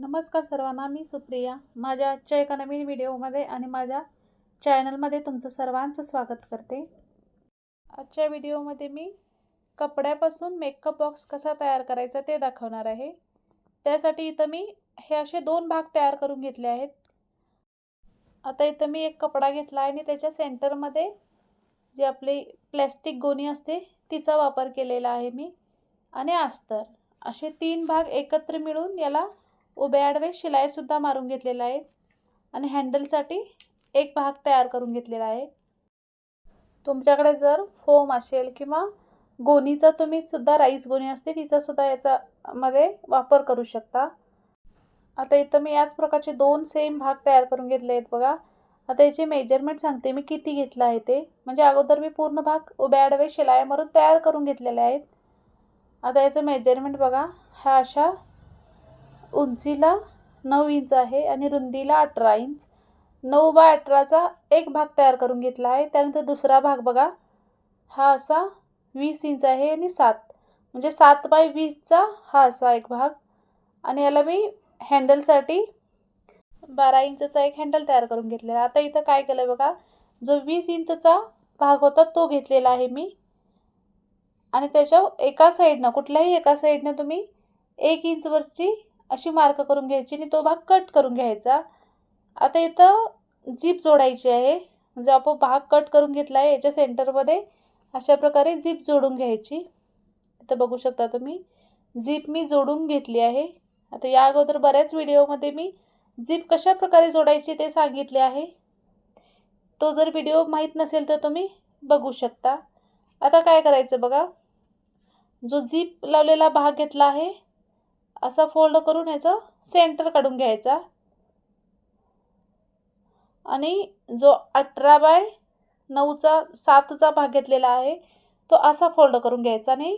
नमस्कार सर्वांना मी सुप्रिया. माझ्या आजच्या एका नवीन व्हिडिओमध्ये आणि माझ्या चॅनलमध्ये तुमचं सर्वांचं स्वागत करते. आजच्या व्हिडिओमध्ये मी कपड्यापासून मेकअप बॉक्स कसा तयार करायचा ते दाखवणार आहे. त्यासाठी इथं मी हे असे दोन भाग तयार करून घेतले आहेत. आता इथं मी एक कपडा घेतला आहे आणि त्याच्या सेंटरमध्ये जी आपली प्लॅस्टिक गोणी असते तिचा वापर केलेला आहे मी. आणि अस्तर. असे तीन भाग एकत्र मिळून याला उभे आडवे शिलाईसुद्धा मारून घेतलेला आहे आणि हँडलसाठी एक भाग तयार करून घेतलेला आहे. तुमच्याकडे जर फोम असेल किंवा गोणीचा तुम्ही सुद्धा राईस गोणी असते तिचासुद्धा मध्ये वापर करू शकता. आता इथं मी याच प्रकारचे दोन सेम भाग तयार करून घेतले आहेत बघा. आता याचे मेजरमेंट सांगते मी किती घेतलं आहे ते. म्हणजे अगोदर मी पूर्ण भाग उभ्या आडवे शिलाया मारून तयार करून घेतलेले आहेत. आता याचं मेजरमेंट बघा. ह्या अशा उंचीला नऊ इंच आहे आणि रुंदीला अठरा इंच. नऊ बाय अठराचा एक भाग तयार करून घेतला आहे. त्यानंतर दुसरा भाग बघा. हा असा वीस इंच आहे आणि सात. म्हणजे सात बाय वीसचा हा असा एक भाग. आणि याला मी हँडलसाठी बारा इंचचा एक हँडल तयार करून घेतलेला आहे. आता इथं काय केलं बघा. जो वीस इंचचा भाग होता तो घेतलेला आहे मी. आणि त्याच्या एका साईडनं कुठल्याही एका साईडनं तुम्ही एक इंचवरची अशी मार्क करून घ्यायची आणि तो भाग कट करून घ्यायचा. आता इथं झीप जोडायची आहे. म्हणजे आपण भाग कट करून घेतला आहे याच्या सेंटरमध्ये अशा प्रकारे झीप जोडून घ्यायची. इथं बघू शकता तुम्ही झीप मी जोडून घेतली आहे. आता या अगोदर बऱ्याच व्हिडिओमध्ये मी झीप कशा प्रकारे जोडायची ते सांगितले आहे. तो जर व्हिडिओ माहीत नसेल तर तुम्ही बघू शकता. आता काय करायचं बघा. जो झीप लावलेला भाग घेतला आहे असा फोल्ड करून याचं सेंटर काढून घ्यायचा. आणि जो अठरा बाय नऊचा सातचा भाग घेतलेला आहे तो असा फोल्ड करून घ्यायचा नाही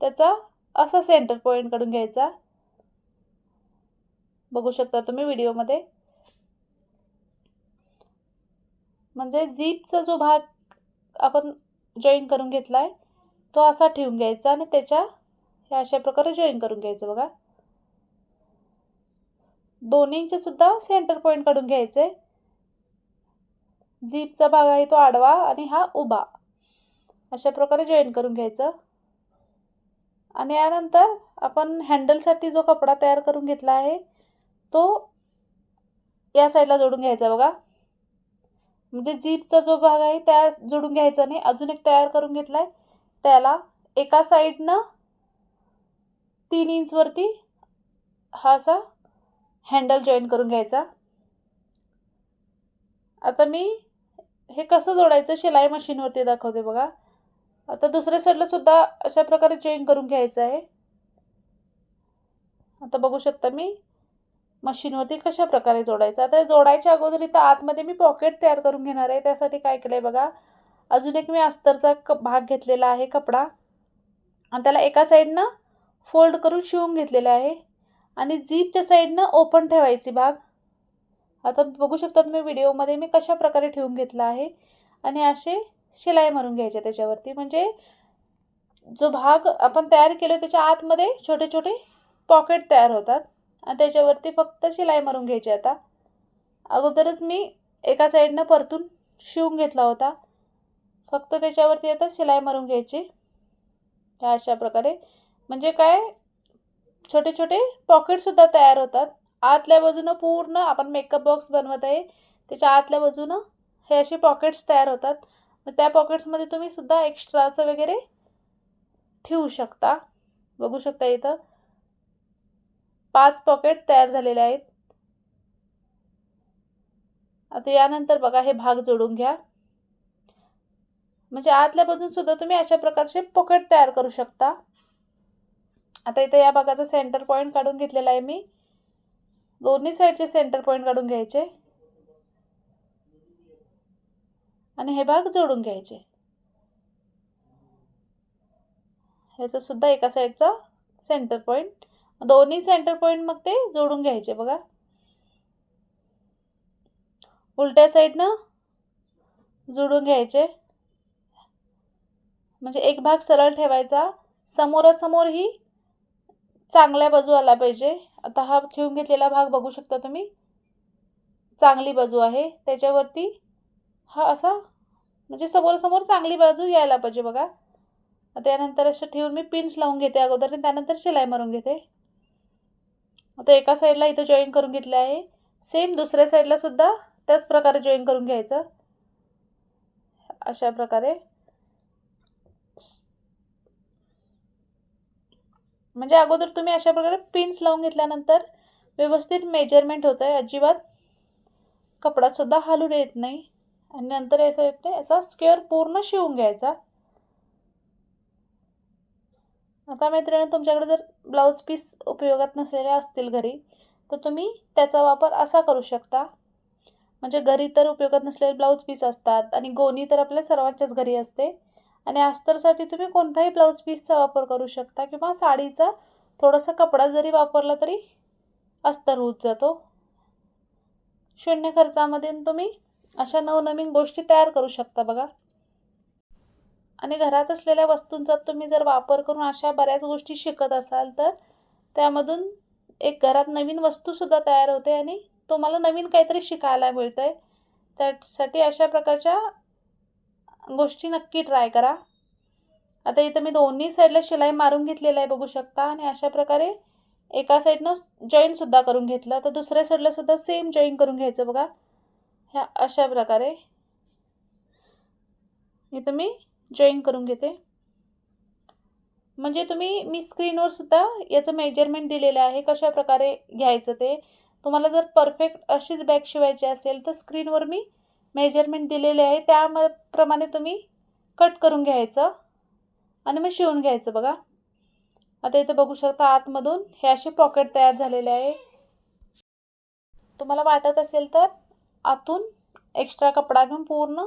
त्याचा असा सेंटर पॉईंट काढून घ्यायचा. बघू शकता तुम्ही व्हिडिओमध्ये. म्हणजे झीपचा जो भाग आपण जॉईन करून घेतला आहे तो असा ठेवून घ्यायचा आणि त्याच्या हे अशा प्रकारे जॉईन करून घ्यायचं बघा. दोन्हींचे सुद्धा सेंटर पॉईंट काढून घ्यायचे. झीपचा भाग आहे तो आडवा आणि हा उभा. अशा प्रकारे जॉईन करून घ्यायचं. आणि यानंतर आपण हँडलसाठी जो कपडा तयार करून घेतला आहे तो या साईडला जोडून घ्यायचा बघा. म्हणजे जीपचा जो भाग आहे त्या जोडून घ्यायचा नाही अजून एक तयार करून घेतला आहे त्याला एका साईडनं तीन इंचवरती हा असा हँडल जॉईन करून घ्यायचा. आता मी हे कसं जोडायचं शिलाई मशीनवरती दाखवते बघा. आता दुसऱ्या साईडला सुद्धा अशा प्रकारे जॉईन करून घ्यायचं आहे. आता बघू शकता मी मशीनवरती कशा प्रकारे जोडायचं. आता जोडायच्या अगोदर इथं आतमध्ये मी पॉकेट तयार करून घेणार आहे. त्यासाठी काय केलं आहे बघा. अजून एक मी अस्तरचा क भाग घेतलेला आहे कपडा. आणि त्याला एका साईडनं फोल्ड करून शिवून घेतलेलं आहे. आणि जीपच्या साईडनं ओपन ठेवायची भाग आता बघू शकता तुम्ही व्हिडिओमध्ये मी कशा प्रकारे ठेवून घेतला आहे. आणि असे शिलाई मारून घ्यायचे त्याच्यावरती. म्हणजे जो भाग आपण तयार केलो त्याच्या आतमध्ये छोटे छोटे पॉकेट तयार होतात. आणि त्याच्यावरती फक्त शिलाई मारून घ्यायची आता. अगोदरच मी एका साईडनं परतून शिवून घेतला होता. फक्त त्याच्यावरती आता शिलाई मारून घ्यायची. ह्या अशा प्रकारे. म्हणजे काय? छोटे छोटे पॉकेटसुद्धा तयार होतात. आतल्या बाजूनं पूर्ण आपण मेकअप बॉक्स बनवत आहे. त्याच्या आतल्या बाजूनं हे असे पॉकेट्स तयार होतात. मग त्या पॉकेट्समध्ये तुम्ही सुद्धा एक्स्ट्राचं वगैरे ठेवू शकता. बघू शकता इथं. पाच पॉकेट तयार झालेले आहेत. आता यानंतर बघा हे भाग जोडून घ्या. म्हणजे आतल्या बाजून सुद्धा तुम्ही अशा प्रकारचे पॉकेट तयार करू शकता. आता इथं या भागाचा सेंटर पॉईंट काढून घेतलेला आहे मी. दोन्ही साईडचे सेंटर पॉईंट काढून घ्यायचे. आणि हे भाग जोडून घ्यायचे. ह्याचं सुद्धा एका साईडचा सेंटर पॉईंट दोन्ही सेंटर पॉईंट मग ते जोडून घ्यायचे बघा. उलट्या साईडनं जोडून घ्यायचे. म्हणजे एक भाग सरळ ठेवायचा. समोरासमोर ही चांगल्या बाजू आला पाहिजे. आता हा ठेवून घेतलेला भाग बघू शकता तुम्ही. चांगली बाजू आहे. त्याच्यावरती हा असा म्हणजे समोरासमोर चांगली बाजू यायला पाहिजे बघा. त्यानंतर असं ठेवून मी पिन्स लावून घेते अगोदर आणि त्यानंतर शिलाई मारून घेते. आता एका साईडला इथं जॉईन करून घेतले आहे. सेम दुसऱ्या साईडला सुद्धा त्याच प्रकारे जॉईन करून घ्यायचं. अशा प्रकारे. म्हणजे अगोदर तुम्ही अशा प्रकारे पिन्स लावून घेतल्यानंतर व्यवस्थित मेजरमेंट होतं आहे अजिबात कपडासुद्धा हलून येत नाही. आणि नंतर याचा असा स्क्वेअर पूर्ण शिवून घ्यायचा. आता मैत्रिणी तुमच्याकडे जर ब्लाऊज पीस उपयोगात नसलेले असतील घरी तर तुम्ही त्याचा वापर असा करू शकता. म्हणजे घरी तर उपयोगात नसलेले ब्लाऊज पीस असतात आणि गोणी तर आपल्या सर्वांच्याच घरी असते. आणि अस्तरसाठी तुम्ही कोणताही ब्लाऊज पीसचा वापर करू शकता किंवा साडीचा थोडासा कपडा जरी वापरला तरी अस्तर होत जातो. शून्य खर्चामध्ये तुम्ही अशा नवनवीन गोष्टी तयार करू शकता बघा. आणि घरात असलेल्या वस्तूंचा तुम्ही जर वापर करून अशा बऱ्याच गोष्टी शिकत असाल तर त्यामधून एक घरात नवीन वस्तूसुद्धा तयार होते आणि तुम्हाला नवीन काहीतरी शिकायला मिळतं आहे त्यासाठी अशा प्रकारच्या गोष्टी नक्की ट्राय करा. आता इथं मी दोन्ही साईडला शिलाई मारून घेतलेलं आहे बघू शकता. आणि अशा प्रकारे एका साईडनं जॉईनसुद्धा करून घेतलं. तर दुसऱ्या साईडला सुद्धा सेम जॉईन करून घ्यायचं बघा. ह्या अशा प्रकारे. इथं मी जॉईन करून घेते. म्हणजे तुम्ही मी स्क्रीनवर सुद्धा याचं मेजरमेंट दिलेलं आहे. कशा प्रकारे घ्यायचं ते. तुम्हाला जर परफेक्ट अशीच बॅग शिवायची असेल तर स्क्रीनवर मी मेजरमेंट दिलेले आहे त्याप्रमाणे तुम्ही कट करून घ्यायचं आणि मग शिवून घ्यायचं बघा. आता इथे बघू शकता आतमधून हे असे पॉकेट तयार झालेले आहे. तुम्हाला वाटत असेल तर आतून एक्स्ट्रा कपडा घेऊन पूर्ण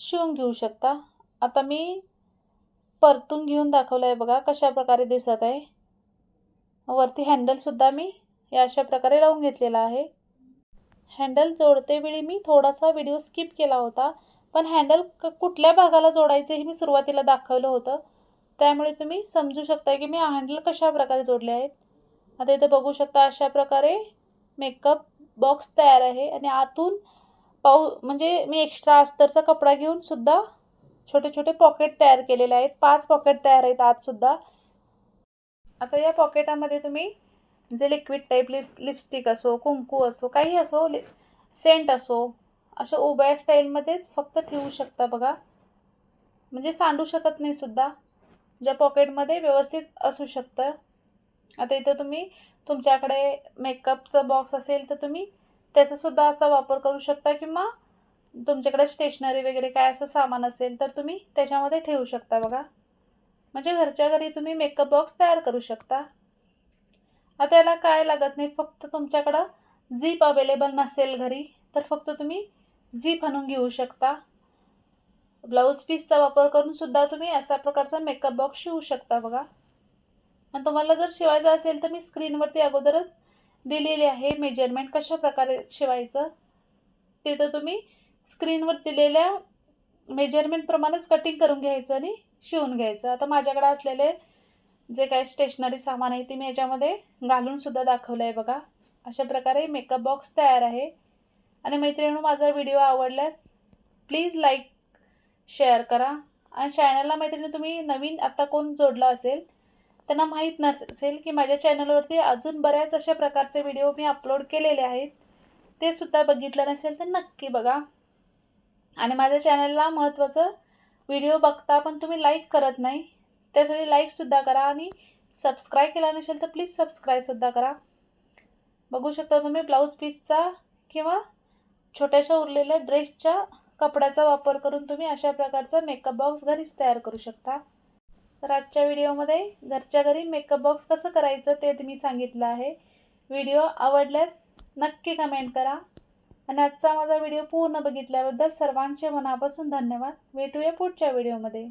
शिवून घेऊ शकता. आता मी परतून घेऊन दाखवलं आहे बघा कशा प्रकारे दिसत आहे. वरती हँडलसुद्धा मी या अशा प्रकारे लावून घेतलेला आहे. हँडल जोडते वेळी मी थोडासा व्हिडिओ स्किप केला होता पण हँडल क कुठल्या भागाला जोडायचं हे मी सुरुवातीला दाखवलं होतं. त्यामुळे तुम्ही समजू शकता की मी हँडल कशा प्रकारे जोडले आहेत. आता इथे बघू शकता अशा प्रकारे मेकअप बॉक्स तयार आहे आणि आतून पाऊ म्हणजे मी एक्स्ट्रा अस्तरचा कपडा घेऊन सुद्धा छोटे छोटे पॉकेट तयार केलेले आहेत. पाच पॉकेट तयार आहेत आतसुद्धा. आता या पॉकेटामध्ये तुम्ही जे लिक्विड टाईप लिप्स लिपस्टिक असो कुंकू असो काही असो लि सेंट असो अशा उभ्या स्टाईलमध्येच फक्त ठेवू शकता बघा. म्हणजे सांडू शकत नाही सुद्धा. ज्या पॉकेटमध्ये व्यवस्थित असू शकतं. आता इथं तुम्ही तुमच्याकडे मेकअपचं बॉक्स असेल तर तुम्ही त्याचासुद्धा असा वापर करू शकता किंवा तुमच्याकडे स्टेशनरी वगैरे काय असं सामान असेल तर तुम्ही त्याच्यामध्ये ठेवू शकता बघा. म्हणजे घरच्या घरी तुम्ही मेकअप बॉक्स तयार करू शकता. आता याला काय लागत नाही? फक्त तुमच्याकडं झीप अवेलेबल नसेल घरी तर फक्त तुम्ही झीप आणून घेऊ शकता. ब्लाऊज पीसचा वापर करून सुद्धा तुम्ही अशा प्रकारचा मेकअप बॉक्स शिवू शकता बघा. आणि तुम्हाला जर शिवायचं असेल तर मी स्क्रीनवरती अगोदरच दिलेली आहे मेजरमेंट कशा प्रकारे शिवायचं. तिथं तुम्ही स्क्रीनवर दिलेल्या मेजरमेंटप्रमाणेच कटिंग करून घ्यायचं आणि शिवून घ्यायचं. आता माझ्याकडे असलेले जे काही स्टेशनरी सामान आहे ते मी याच्यामध्ये घालूनसुद्धा दाखवलं आहे बघा. अशा प्रकारे मेकअप बॉक्स तयार आहे. आणि मैत्रिणी माझा व्हिडिओ आवडल्यास प्लीज लाईक शेअर करा. आणि चॅनलला मैत्रिणी तुम्ही नवीन आत्ता कोण जोडला असेल त्यांना माहीत नसेल की माझ्या चॅनलवरती अजून बऱ्याच अशा प्रकारचे व्हिडिओ मी अपलोड केलेले आहेत. ते सुद्धा बघितलं नसेल तर नक्की बघा. आणि माझ्या चॅनलला महत्त्वाचं व्हिडिओ बघता पण तुम्ही लाईक करत नाही. त्यासाठी लाईकसुद्धा करा आणि सबस्क्राईब केला नसेल तर प्लीज सबस्क्राईबसुद्धा करा. बघू शकता तुम्ही ब्लाऊज पीसचा किंवा छोट्याशा उरलेल्या ड्रेसच्या कपड्याचा वापर करून तुम्ही अशा प्रकारचा मेकअप बॉक्स घरीच तयार करू शकता. तर आजच्या व्हिडिओमध्ये घरच्या घरी मेकअप बॉक्स कसं करायचं ते तुम्ही सांगितलं आहे. व्हिडिओ आवडल्यास नक्की कमेंट करा. आणि आजचा माझा व्हिडिओ पूर्ण बघितल्याबद्दल सर्वांचे मनापासून धन्यवाद. भेटूया पुढच्या व्हिडिओमध्ये